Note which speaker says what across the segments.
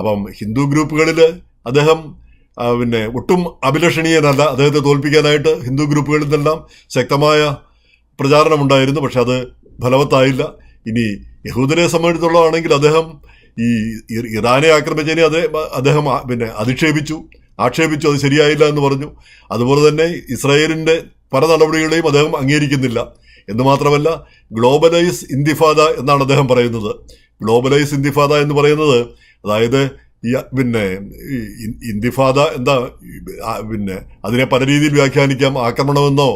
Speaker 1: അപ്പം ഹിന്ദു ഗ്രൂപ്പുകളിൽ അദ്ദേഹം പിന്നെ ഒട്ടും അഭിലഷണീയനല്ല. അദ്ദേഹത്തെ തോൽപ്പിക്കാനായിട്ട് ഹിന്ദു ഗ്രൂപ്പുകളിൽ നിന്നെല്ലാം ശക്തമായ പ്രചാരണമുണ്ടായിരുന്നു. പക്ഷെ അത് ഫലവത്തായില്ല. ഇനി യഹൂദനെ സംബന്ധിച്ചുള്ളതാണെങ്കിൽ അദ്ദേഹം ഈ ഇറാനെ ആക്രമിച്ചതിനെ അതേ അദ്ദേഹം പിന്നെ അധിക്ഷേപിച്ചു. ആക്ഷേപിച്ചു. അത് ശരിയായില്ല എന്ന് പറഞ്ഞു. അതുപോലെ തന്നെ ഇസ്രായേലിന്റെ പല നടപടികളെയും അദ്ദേഹം അംഗീകരിക്കുന്നില്ല. എന്ന് മാത്രമല്ല ഗ്ലോബലൈസ് ഇന്തിഫാദ എന്നാണ് അദ്ദേഹം പറയുന്നത്. ഗ്ലോബലൈസ് ഇന്തിഫാദ എന്ന് പറയുന്നത് അതായത് പിന്നെ ഇന്തിഫാദ എന്താ പിന്നെ അതിനെ പല രീതിയിൽ വ്യാഖ്യാനിക്കാം. ആക്രമണമെന്നോ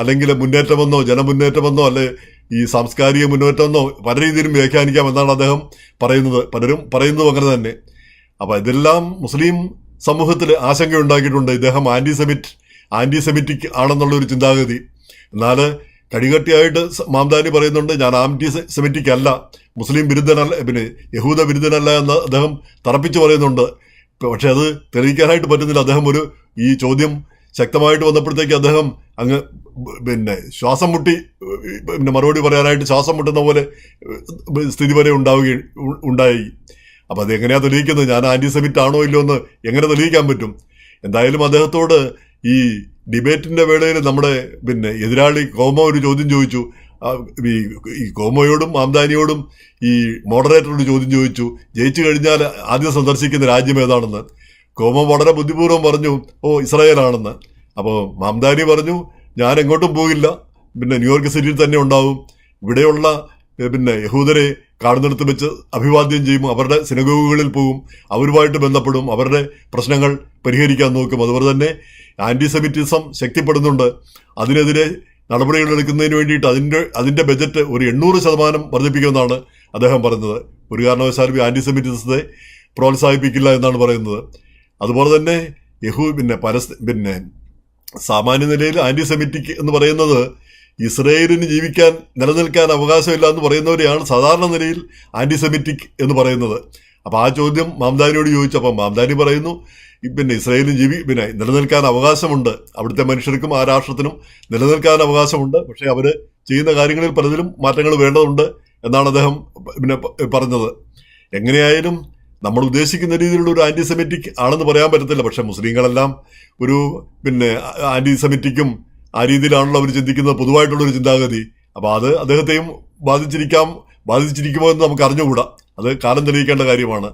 Speaker 1: അല്ലെങ്കിൽ മുന്നേറ്റമെന്നോ ജനമുന്നേറ്റമെന്നോ അല്ലെ ഈ സാംസ്കാരിക മുന്നേറ്റമെന്നോ പല രീതിയിലും വ്യാഖ്യാനിക്കാം എന്നാണ് അദ്ദേഹം പറയുന്നത്. പലരും പറയുന്നതും അങ്ങനെ തന്നെ. അപ്പം ഇതെല്ലാം മുസ്ലിം സമൂഹത്തിൽ ആശങ്ക ഉണ്ടാക്കിയിട്ടുണ്ട്. ഇദ്ദേഹം ആന്റിസെമിറ്റ് ആന്റിസെമിറ്റിക് ആണെന്നുള്ള ഒരു ചിന്താഗതി. എന്നാൽ കടികട്ടിയായിട്ട് മാംദാനി പറയുന്നുണ്ട് ഞാൻ ആംറ്റി സെമിറ്റിക് അല്ല മുസ്ലിം വിരുദ്ധനല്ല പിന്നെ യഹൂദ വിരുദ്ധനല്ല എന്ന് അദ്ദേഹം തറപ്പിച്ച് പറയുന്നുണ്ട്. പക്ഷെ അത് തെളിയിക്കാനായിട്ട് പറ്റുന്നില്ല. അദ്ദേഹം ഒരു ഈ ചോദ്യം ശക്തമായിട്ട് വന്നപ്പോഴത്തേക്ക് അദ്ദേഹം അങ്ങ് പിന്നെ ശ്വാസം മുട്ടി പിന്നെ മറുപടി പറയാനായിട്ട് ശ്വാസം മുട്ടുന്ന പോലെ സ്ഥിതി വരെ ഉണ്ടാവുകയും ഉ- ഉണ്ടായി. അപ്പം അത് എങ്ങനെയാ തെളിയിക്കുന്നത്? ഞാൻ ആന്റി സെമിറ്റ് ആണോ ഇല്ലയോ എന്ന് എങ്ങനെ തെളിയിക്കാൻ പറ്റും? എന്തായാലും അദ്ദേഹത്തോട് ഈ ഡിബേറ്റിന്റെ വേളയിൽ നമ്മുടെ പിന്നെ എതിരാളി കോമ ഒരു ചോദ്യം ചോദിച്ചു. ഈ കോമോയോടും മാംദാനിയോടും ഈ മോഡറേറ്ററോട് ചോദ്യം ചോദിച്ചു. ജയിച്ചു കഴിഞ്ഞാൽ ആദ്യം സന്ദർശിക്കുന്ന രാജ്യം ഏതാണെന്ന്. കോമ വളരെ ബുദ്ധിപൂർവം പറഞ്ഞു ഓ ഇസ്രായേലാണെന്ന്. അപ്പോൾ മാംദാനി പറഞ്ഞു ഞാൻ എങ്ങോട്ടും പോകില്ല. പിന്നെ ന്യൂയോർക്ക് സിറ്റിയിൽ തന്നെ ഉണ്ടാവും. ഇവിടെയുള്ള പിന്നെ യഹൂദരെ കാണുന്നിടത്ത് വെച്ച് അഭിവാദ്യം ചെയ്യും അവരുടെ സിനഗോഗുകളിൽ പോകും അവരുമായിട്ട് ബന്ധപ്പെടും അവരുടെ പ്രശ്നങ്ങൾ പരിഹരിക്കാൻ നോക്കും. അതുപോലെ തന്നെ ആന്റിസെമിറ്റിസം ശക്തിപ്പെടുന്നുണ്ട്. അതിനെതിരെ നടപടികൾ എടുക്കുന്നതിന് വേണ്ടിയിട്ട് അതിന്റെ അതിന്റെ ബജറ്റ് ഒരു എണ്ണൂറ് ശതമാനം വർദ്ധിപ്പിക്കുമെന്നാണ് അദ്ദേഹം പറയുന്നത്. ഒരു കാരണവശാലും ആന്റിസെമിറ്റിസത്തെ പ്രോത്സാഹിപ്പിക്കില്ല എന്നാണ് പറയുന്നത്. അതുപോലെ തന്നെ യഹൂ പിന്നെ പരസ് പിന്നെ സാമാന്യ നിലയിൽ ആന്റിസെമിറ്റിക് എന്ന് പറയുന്നത് ഇസ്രയേലിന് ജീവിക്കാൻ നിലനിൽക്കാൻ അവകാശമില്ല എന്ന് പറയുന്നവരെയാണ് സാധാരണ നിലയിൽ ആന്റിസെമിറ്റിക് എന്ന് പറയുന്നത്. അപ്പോൾ ആ ചോദ്യം മാംദാനിയോട് ചോദിച്ചപ്പോൾ മാംദാനി പറയുന്നു പിന്നെ ഇസ്രയേലിന് ജീവി പിന്നെ നിലനിൽക്കാൻ അവകാശമുണ്ട്. അവിടുത്തെ മനുഷ്യർക്കും ആ രാഷ്ട്രത്തിനും നിലനിൽക്കാൻ അവകാശമുണ്ട്. പക്ഷേ അവർ ചെയ്യുന്ന കാര്യങ്ങളിൽ പലതിലും മാറ്റങ്ങൾ വേണ്ടതുണ്ട് എന്നാണ് അദ്ദേഹം പിന്നെ പറഞ്ഞത്. എങ്ങനെയായാലും നമ്മൾ ഉദ്ദേശിക്കുന്ന രീതിയിലുള്ള ഒരു ആന്റിസെമെറ്റിക് ആണെന്ന് പറയാൻ പറ്റത്തില്ല. പക്ഷേ മുസ്ലിങ്ങളെല്ലാം ഒരു പിന്നെ ആന്റിസെമിറ്റിക്കും ആ രീതിയിലാണല്ലോ അവർ ചിന്തിക്കുന്നത്. പൊതുവായിട്ടുള്ള ഒരു ചിന്താഗതി. അപ്പോൾ അത് അദ്ദേഹത്തെയും ബാധിച്ചിരിക്കാം ബാധിച്ചിരിക്കുമോ എന്ന് നമുക്ക് അറിഞ്ഞുകൂടാ. അത് കാലം തെളിയിക്കേണ്ട കാര്യമാണ്.